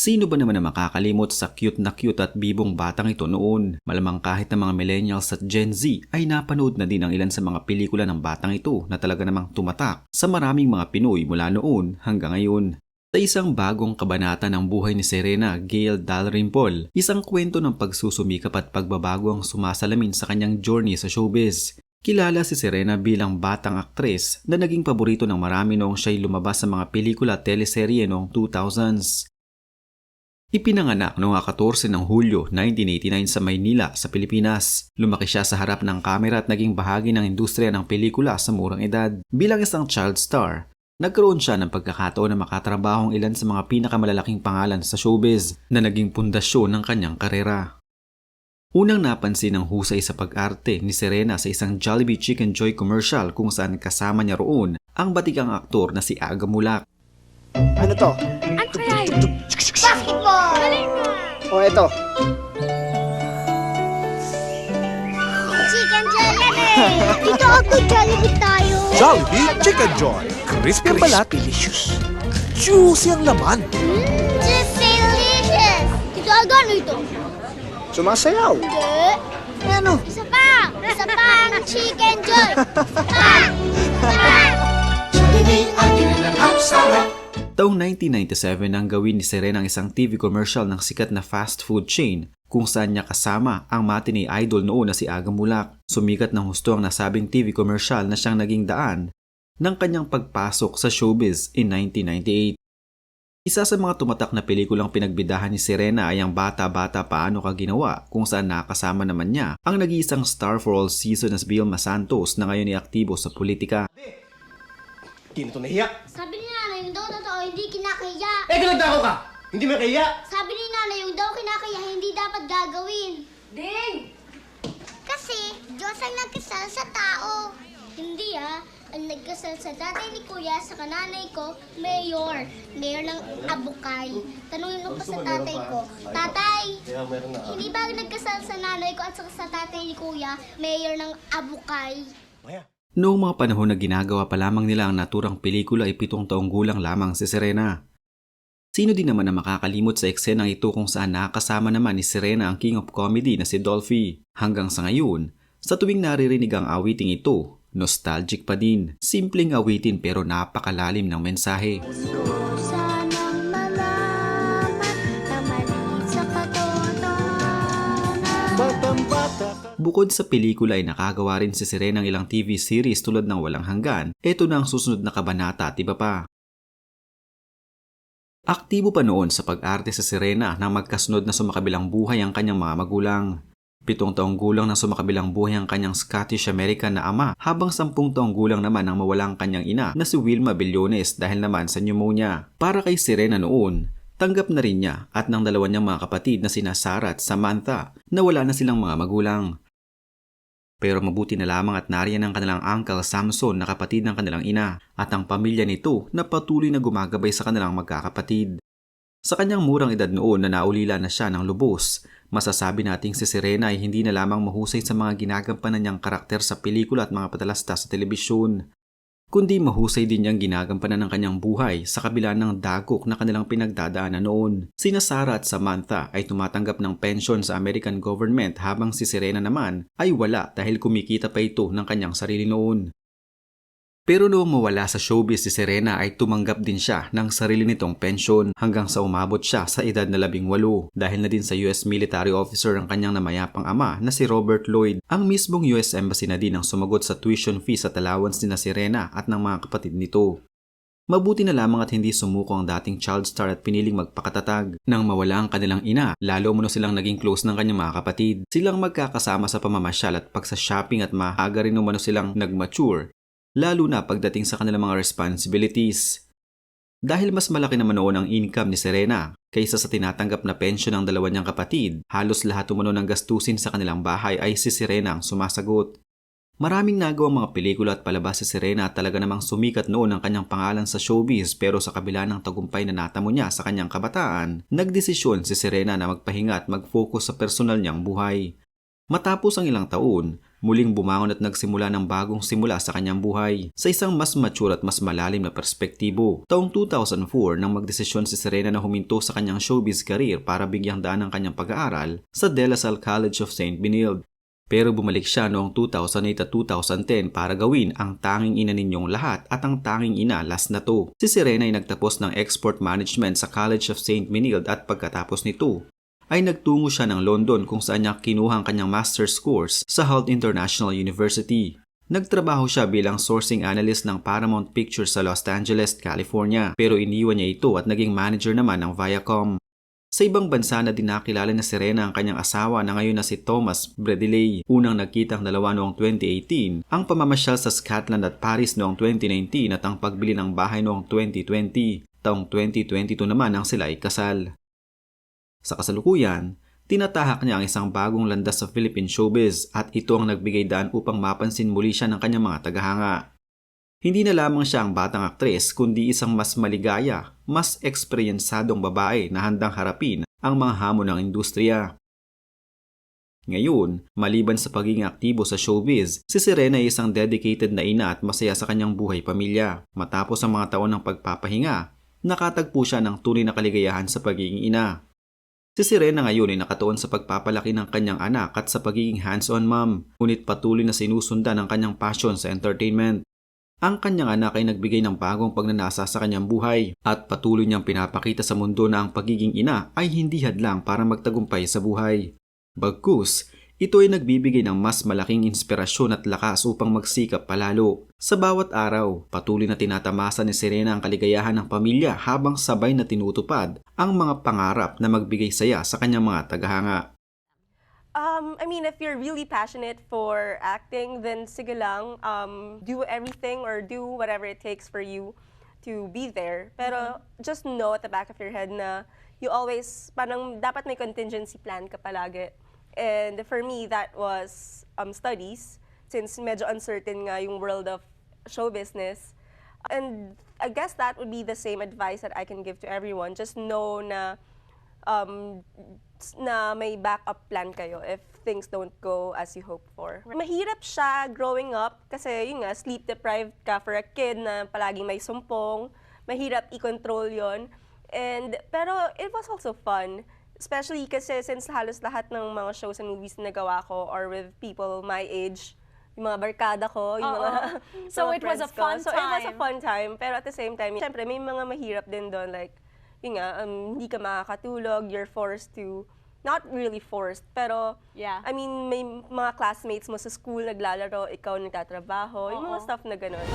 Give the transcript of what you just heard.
Sino ba naman ang makakalimot sa cute na cute at bibong batang ito noon? Malamang kahit ng mga millennials at Gen Z ay napanood na din ang ilan sa mga pelikula ng batang ito na talaga namang tumatak sa maraming mga Pinoy mula noon hanggang ngayon. Sa isang bagong kabanata ng buhay ni Serena Gail Dalrymple, isang kwento ng pagsusumikap at pagbabago ang sumasalamin sa kanyang journey sa showbiz. Kilala si Serena bilang batang aktres na naging paborito ng marami noong siya'y lumabas sa mga pelikula at teleserye noong 2000s. Ipinanganak noong 14 ng Hulyo 1989 sa Maynila sa Pilipinas. Lumaki siya sa harap ng kamera at naging bahagi ng industriya ng pelikula sa murang edad. Bilang isang child star, nagkaroon siya ng pagkakataon na makatrabaho ang ilan sa mga pinakamalalaking pangalan sa showbiz na naging pundasyon ng kanyang karera. Unang napansin ng husay sa pag-arte ni Serena sa isang Jollibee Chicken Joy commercial kung saan kasama niya roon ang batikang aktor na si Aga Mulak. Ano to? Ano O ito. Chicken Jollibee! Dito ako Jollibee tayo. Jollibee Chicken Joy. Crispy Yung balat, delicious. juicy ang laman. Mmm, just delicious! Dito ako ano ito? Sumasayaw. Hindi. Ano? Isa pa! Isa pa ang Chicken Joy! Isa pa! Isa pa! Taong 1997 nang gawin ni Serena ang isang TV commercial ng sikat na fast food chain kung saan niya kasama ang matinee idol noon na si Aga Mulak. Sumikat ng husto ang nasabing TV commercial na siyang naging daan ng kanyang pagpasok sa showbiz in 1998. Isa sa mga tumatak na pelikulang pinagbidahan ni Serena ay ang Bata-Bata Paano Ka Ginawa kung saan nakasama naman niya ang nag-iisang star for all season as Vilma Santos na ngayon ay aktibo sa politika. Hindi na ito nahiya. Sabi ni nanay yung daw totoo hindi kinakahiya. Eh, ganagdako ka! Hindi mo kahiya! Sabi ni nanay yung daw kinakahiya hindi dapat gagawin. Ding! Kasi Diyos ang nagkasal sa tao. Hindi ah. Ang nagkasal sa tatay ni Kuya sa kananay ko, mayor. Mayor ng Abukay. Tanungin mo pa sa tatay ko, Tatay, Kaya na. hindi ba nagkasal sa nanay ko at saka sa tatay ni Kuya, mayor ng Abukay? Maya. Noong mga panahon na ginagawa pa lamang nila ang naturang pelikula ay pitong taong gulang lamang si Serena. Sino din naman ang makakalimot sa eksenang ito kung saan nakakasama naman ni Serena ang King of Comedy na si Dolphy. Hanggang sa ngayon, sa tuwing naririnig ang awiting ito, nostalgic pa din. Simpleng awitin pero napakalalim ng mensahe. Bukod sa pelikula ay nakagawa rin si Serena ng ilang TV series tulad ng Walang Hanggan. Ito na ang susunod na kabanata at iba pa. Aktibo pa noon sa pag-arte sa Serena nang magkasunod na sumakabilang buhay ang kanyang mga magulang. Pitong taong gulang na sumakabilang buhay ang kanyang Scottish-American na ama habang sampung taong gulang naman ang mawalang kanyang ina na si Wilma Billones dahil naman sa pneumonia. Para kay Serena noon, tanggap na rin niya at ng dalawa niyang mga kapatid na sina Sarah at Samantha na wala na silang mga magulang. Pero mabuti na lamang at nariyan ang kanilang uncle Samson na kapatid ng kanilang ina at ang pamilya nito na patuloy na gumagabay sa kanilang magkakapatid. Sa kanyang murang edad noon na naulila na siya ng lubos, masasabi nating si Serena ay hindi na lamang mahusay sa mga ginagampanan niyang karakter sa pelikula at mga patalasta sa telebisyon, kundi mahusay din niyang ginagampanan ng kanyang buhay sa kabila ng dagok na kanilang pinagdadaanan noon. Sina Sarah at Samantha ay tumatanggap ng pension sa American government habang si Serena naman ay wala dahil kumikita pa ito ng kanyang sarili noon. Pero noong mawala sa showbiz si Serena ay tumanggap din siya ng sarili nitong pensyon hanggang sa umabot siya sa edad na labing walo dahil na din sa US military officer ang kanyang namayapang ama na si Robert Lloyd. Ang mismong US Embassy na din ang sumagot sa tuition fees at allowance ni na Serena at ng mga kapatid nito. Mabuti na lamang at hindi sumuko ang dating child star at piniling magpakatatag. Nang mawala ang kanilang ina, lalo mo silang naging close ng kanyang mga kapatid. Silang magkakasama sa pamamasyal at pagsa-shopping at maaga rin umano silang nag-mature lalo na pagdating sa kanilang mga responsibilities. Dahil mas malaki naman noon ang income ni Serena kaysa sa tinatanggap na pensyon ng dalawa niyang kapatid, halos lahat umano ng gastusin sa kanilang bahay ay si Serena ang sumasagot. Maraming nagawang mga pelikula at palabas si Serena at talaga namang sumikat noon ang kanyang pangalan sa showbiz pero sa kabila ng tagumpay na natamo niya sa kanyang kabataan, nagdesisyon si Serena na magpahinga at mag-focus sa personal niyang buhay. Matapos ang ilang taon, Muling bumangon at nagsimula ng bagong simula sa kanyang buhay sa isang mas mature at mas malalim na perspektibo. Taong 2004 nang magdesisyon si Serena na huminto sa kanyang showbiz career para bigyang daan ang kanyang pag-aaral sa De La Salle College of St. Benilde. Pero bumalik siya noong 2008 at 2010 para gawin ang tanging ina ninyong lahat at ang tanging ina last na to. Si Serena ay nagtapos ng Export Management sa College of St. Benilde at pagkatapos nito ay nagtungo siya ng London kung saan niya kinuha ang kanyang master's course sa Hull International University. Nagtrabaho siya bilang sourcing analyst ng Paramount Pictures sa Los Angeles, California pero iniwan niya ito at naging manager naman ng Viacom. Sa ibang bansa na dinakilala na Serena ang kanyang asawa na ngayon na si Thomas Bredilay. Unang nagkitang dalawa noong 2018, ang pamamasyal sa Scotland at Paris noong 2019 at ang pagbili ng bahay noong 2020. Taong 2022 naman ang sila ay kasal. Sa kasalukuyan, tinatahak niya ang isang bagong landas sa Philippine showbiz at ito ang nagbigay daan upang mapansin muli siya ng kanyang mga tagahanga. Hindi na lamang siya ang batang aktres kundi isang mas maligaya, mas eksperyensadong babae na handang harapin ang mga hamon ng industriya. Ngayon, maliban sa pagiging aktibo sa showbiz, si Serena ay isang dedicated na ina at masaya sa kanyang buhay pamilya. Matapos ang mga taon ng pagpapahinga, nakatagpo siya ng tunay na kaligayahan sa pagiging ina. Si Serena ngayon ay nakatuon sa pagpapalaki ng kanyang anak at sa pagiging hands-on mom, ngunit patuloy na sinusundan ang kanyang passion sa entertainment. Ang kanyang anak ay nagbigay ng bagong pagnanasa sa kanyang buhay at patuloy niyang pinapakita sa mundo na ang pagiging ina ay hindi hadlang para magtagumpay sa buhay. Bagkus, ito ay nagbibigay ng mas malaking inspirasyon at lakas upang magsikap palalo. Sa bawat araw, patuloy na tinatamasa ni Serena ang kaligayahan ng pamilya habang sabay na tinutupad ang mga pangarap na magbigay saya sa kanyang mga tagahanga. Um, I mean, if you're really passionate for acting, then sige lang, um, do everything or do whatever it takes for you to be there. Pero just know at the back of your head na you always, parang dapat may contingency plan ka palagi. And for me, that was um, studies, since medyo uncertain nga yung world of show business. And I guess that would be the same advice that I can give to everyone. Just know na um, na may backup plan kayo if things don't go as you hope for. Mahirap siya growing up kasi yun nga, sleep deprived ka for a kid na palaging may sumpong. Mahirap i-control yon And, pero it was also fun. Especially kasi since halos lahat ng mga shows and movies na nagawa ko are with people my age, yung mga barkada ko, yung Oo. mga So mga it was a friends ko. fun So it was a time. fun time. Pero at the same time, syempre may mga mahirap din doon. Like, yun nga, um, hindi ka makakatulog, you're forced to, not really forced, pero, Yeah. I mean, may mga classmates mo sa school naglalaro, ikaw nagtatrabaho, yung mga Oo. stuff na gano'n.